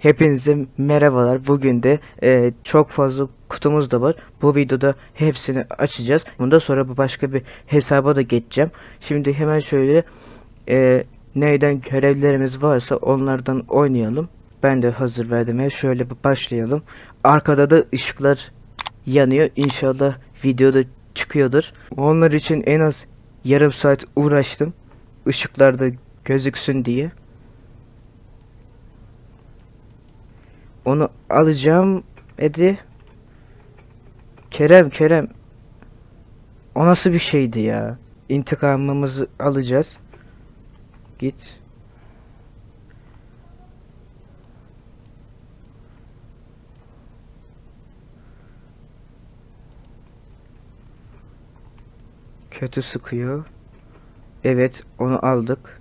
Hepinize merhabalar. Bugün de e, çok fazla kutumuz da var. Bu videoda hepsini açacağız. Bundan sonra başka bir hesaba da geçeceğim. Şimdi hemen şöyle e, neyden görevlerimiz varsa onlardan oynayalım. Ben de hazır verdim. Şöyle bir başlayalım. Arkada da ışıklar yanıyor. İnşallah videoda çıkıyordur. Onlar için en az yarım saat uğraştım. Işıklarda gözüksün diye. Onu alacağım Edi. Kerem Kerem. O nasıl bir şeydi ya? İntikamımızı alacağız. Git. Kötü sıkıyor. Evet, onu aldık.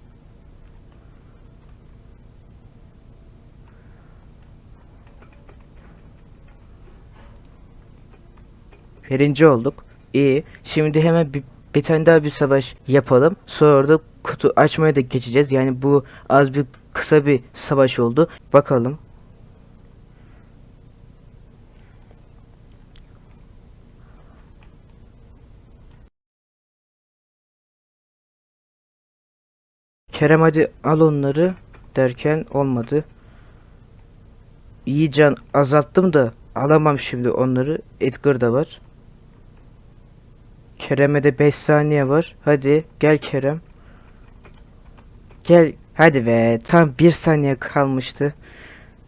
Birinci olduk. İyi. Şimdi hemen bir, bir tane daha bir savaş yapalım. Sonra da kutu açmaya da geçeceğiz. Yani bu az bir kısa bir savaş oldu. Bakalım. Kerem hadi al onları derken olmadı. İyi can azalttım da alamam şimdi onları. Edgar da var. Kerem'e de 5 saniye var. Hadi gel Kerem. Gel. Hadi be. Tam 1 saniye kalmıştı.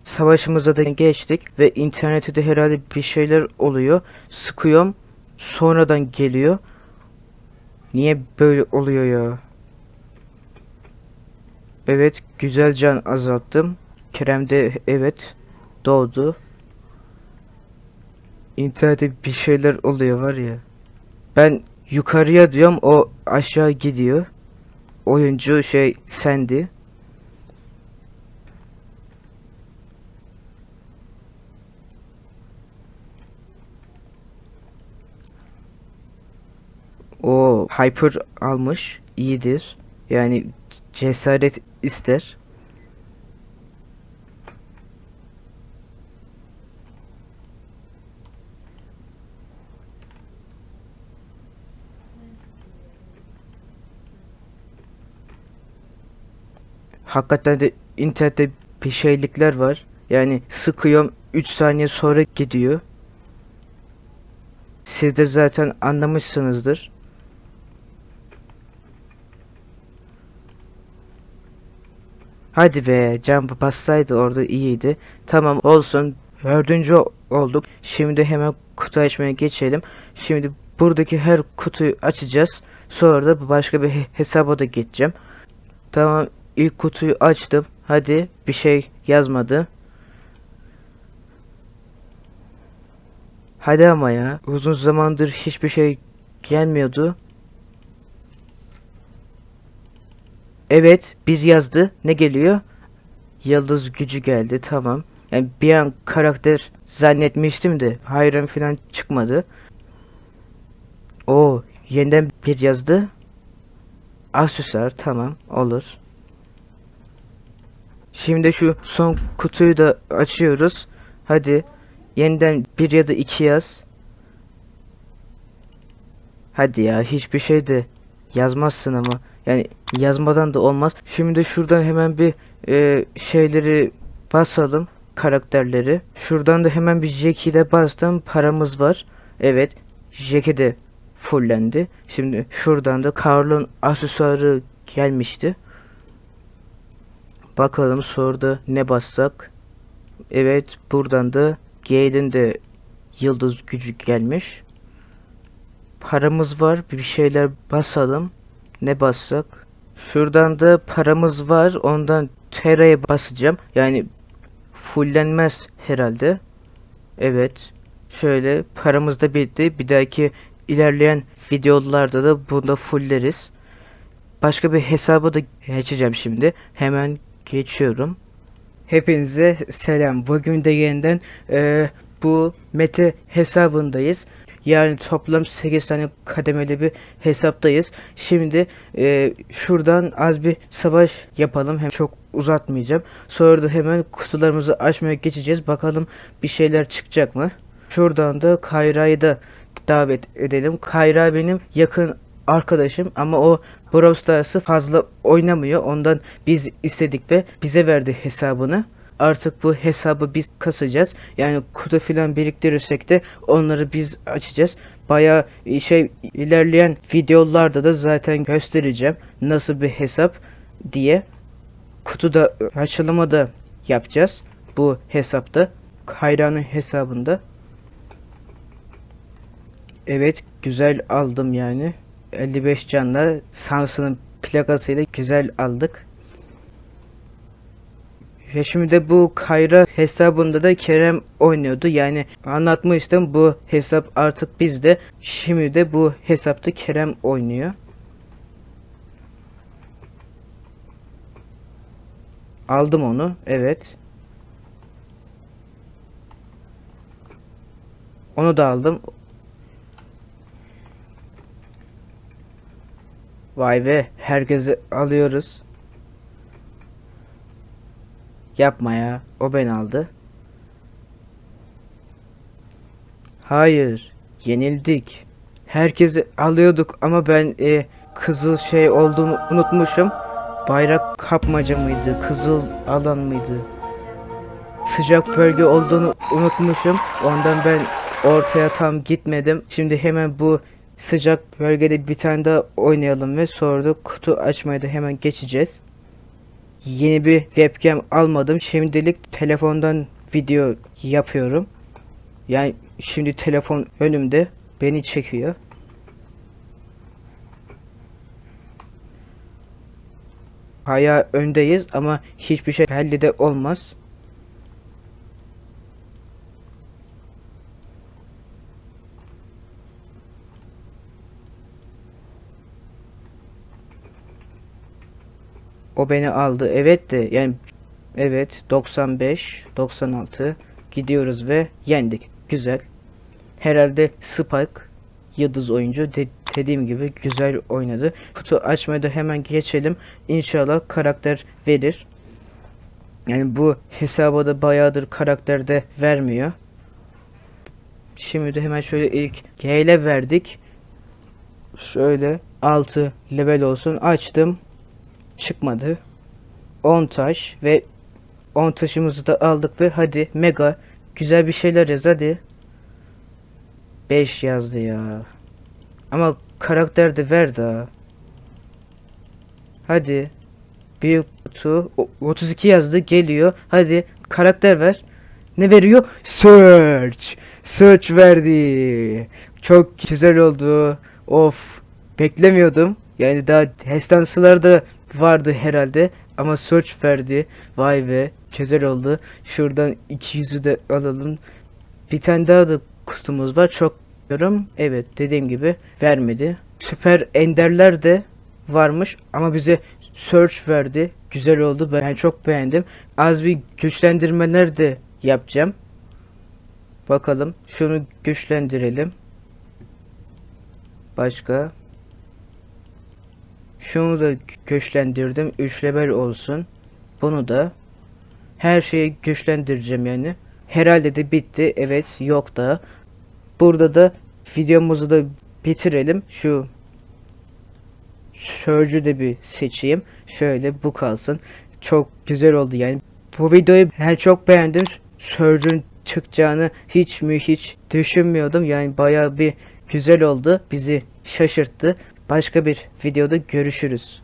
Savaşımıza da geçtik ve internette de herhalde bir şeyler oluyor. Sıkıyorum. Sonradan geliyor. Niye böyle oluyor ya? Evet, güzel can azalttım. Kerem de evet doğdu. İnternette bir şeyler oluyor var ya. Ben yukarıya diyorum o aşağı gidiyor. Oyuncu şey sendi. O Hyper almış. iyidir. Yani cesaret ister. Hakikaten de internette bir şeylikler var. Yani sıkıyorum 3 saniye sonra gidiyor. Siz de zaten anlamışsınızdır. Hadi be can bassaydı orada iyiydi. Tamam olsun. Dördüncü olduk. Şimdi hemen kutu açmaya geçelim. Şimdi buradaki her kutuyu açacağız. Sonra da başka bir he- hesaba da geçeceğim. Tamam ilk kutuyu açtım. Hadi bir şey yazmadı. Hadi ama ya. Uzun zamandır hiçbir şey gelmiyordu. Evet, bir yazdı. Ne geliyor? Yıldız gücü geldi. Tamam. Yani bir an karakter zannetmiştim de hayran falan çıkmadı. O yeniden bir yazdı. Aksesuar tamam olur. Şimdi şu son kutuyu da açıyoruz. Hadi yeniden bir ya da iki yaz. Hadi ya hiçbir şey de yazmazsın ama. Yani yazmadan da olmaz. Şimdi şuradan hemen bir e, şeyleri basalım. Karakterleri. Şuradan da hemen bir Jack'i de bastım. Paramız var. Evet. Jack'i de fullendi. Şimdi şuradan da Karl'ın aksesuarı gelmişti. Bakalım soruda ne bassak. Evet buradan da Gale'in de yıldız gücü gelmiş. Paramız var. Bir şeyler basalım. Ne bassak? Şuradan da paramız var. Ondan Tera'ya basacağım. Yani fullenmez herhalde. Evet. Şöyle paramız da bitti. Bir dahaki ilerleyen videolarda da bunu fulleriz. Başka bir hesabı da geçeceğim şimdi. Hemen geçiyorum. Hepinize selam. Bugün de yeniden e, bu Mete hesabındayız. Yani toplam 8 tane kademeli bir hesaptayız. Şimdi e, şuradan az bir savaş yapalım. Hem çok uzatmayacağım. Sonra da hemen kutularımızı açmaya geçeceğiz. Bakalım bir şeyler çıkacak mı? Şuradan da Kayra'yı da davet edelim. Kayra benim yakın arkadaşım ama o Brawl Stars'ı fazla oynamıyor. Ondan biz istedik ve bize verdi hesabını. Artık bu hesabı biz kasacağız. Yani kutu filan biriktirirsek de onları biz açacağız. Baya şey ilerleyen videolarda da zaten göstereceğim nasıl bir hesap diye. Kutuda açılımı da yapacağız bu hesapta. Kayra'nın hesabında. Evet güzel aldım yani. 55 canla Samsun'un plakasıyla güzel aldık. Ve şimdi de bu Kayra hesabında da Kerem oynuyordu. Yani anlatmıştım bu hesap artık bizde. Şimdi de bu hesapta Kerem oynuyor. Aldım onu. Evet. Onu da aldım. Vay be herkesi alıyoruz. Yapma ya. O ben aldı. Hayır. Yenildik. Herkesi alıyorduk ama ben e, kızıl şey olduğunu unutmuşum. Bayrak kapmaca mıydı? Kızıl alan mıydı? Sıcak bölge olduğunu unutmuşum. Ondan ben ortaya tam gitmedim. Şimdi hemen bu sıcak bölgede bir tane daha oynayalım ve sonra kutu açmaya da hemen geçeceğiz. Yeni bir webcam almadım. Şimdilik telefondan video yapıyorum. Yani şimdi telefon önümde beni çekiyor. Haya öndeyiz ama hiçbir şey belli de olmaz. O beni aldı. Evet de yani evet 95 96 gidiyoruz ve yendik. Güzel. Herhalde Spike yıldız oyuncu de dediğim gibi güzel oynadı. Kutu açmaya da hemen geçelim. İnşallah karakter verir. Yani bu hesaba da bayağıdır karakter de vermiyor. Şimdi de hemen şöyle ilk G ile verdik. Şöyle 6 level olsun açtım çıkmadı. 10 taş ve 10 taşımızı da aldık ve hadi mega güzel bir şeyler yaz hadi. 5 yazdı ya. Ama karakter de ver daha. Hadi. Büyük kutu o- 32 yazdı geliyor. Hadi karakter ver. Ne veriyor? Search. Search verdi. Çok güzel oldu. Of. Beklemiyordum. Yani daha destansılarda vardı herhalde ama search verdi. Vay be güzel oldu. Şuradan 200'ü de alalım. Bir tane daha da kutumuz var. Çok diyorum. Evet dediğim gibi vermedi. Süper enderler de varmış ama bize search verdi. Güzel oldu. Ben çok beğendim. Az bir güçlendirmeler de yapacağım. Bakalım. Şunu güçlendirelim. Başka. Şunu da güçlendirdim. 3 level olsun. Bunu da her şeyi güçlendireceğim yani. Herhalde de bitti. Evet yok da. Burada da videomuzu da bitirelim. Şu Surge'ü de bir seçeyim. Şöyle bu kalsın. Çok güzel oldu yani. Bu videoyu ben çok beğendim. Surge'ün çıkacağını hiç mi hiç düşünmüyordum. Yani bayağı bir güzel oldu. Bizi şaşırttı. Başka bir videoda görüşürüz.